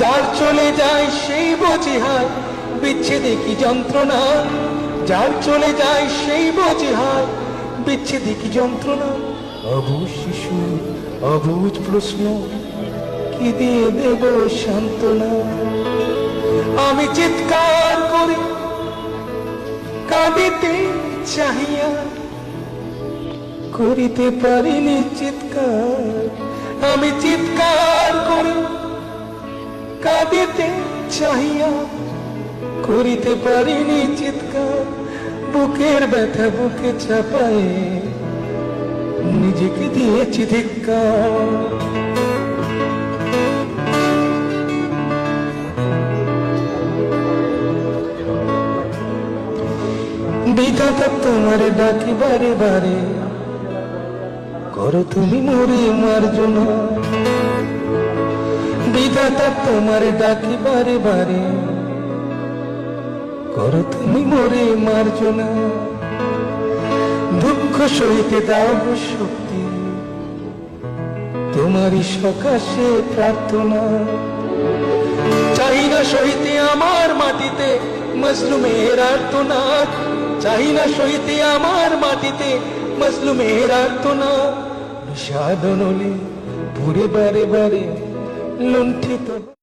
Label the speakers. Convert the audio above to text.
Speaker 1: যার চলে যায় সেই বোঝে হায় বিচ্ছেদে কি যন্ত্রণা? যার চলে যায় সেই বোঝে হায় বিচ্ছেদে কি যন্ত্রণা? অবুঝ শিশু, অবুঝ প্রশ্ন, কি দিয়ে দেব সান্ত্বনা? আমি চিৎকার করি কাঁদিতে চাহিয়া করিতে পারিনি চিৎকার। আমি চিৎকার করি কাঁদিতে চাহিয়া, করিতে পারিনি চিৎকার, বুকের ব্যথা বুকে চাপায়ে নিজেকে দিয়েছি ধিক্কার। বিধাতা তোমার ডাকি বারে বারে, করো তুমি মরে মার্জনা বিধাতা তোমার ডাকি বারে বারে। করো তুমি মরে মার্জনা। দুঃখ সইতে দাও শক্তি। তোমারই সকাশে প্রার্থনা। চাই না সইতে আমার মাটিতে মজলুমের আর্তনাদ চাই না সইতে আমার মাটিতে মজলুমের আর্তনাদ বিষাদনলে পুরে বারে বারে। লুণ্ঠিত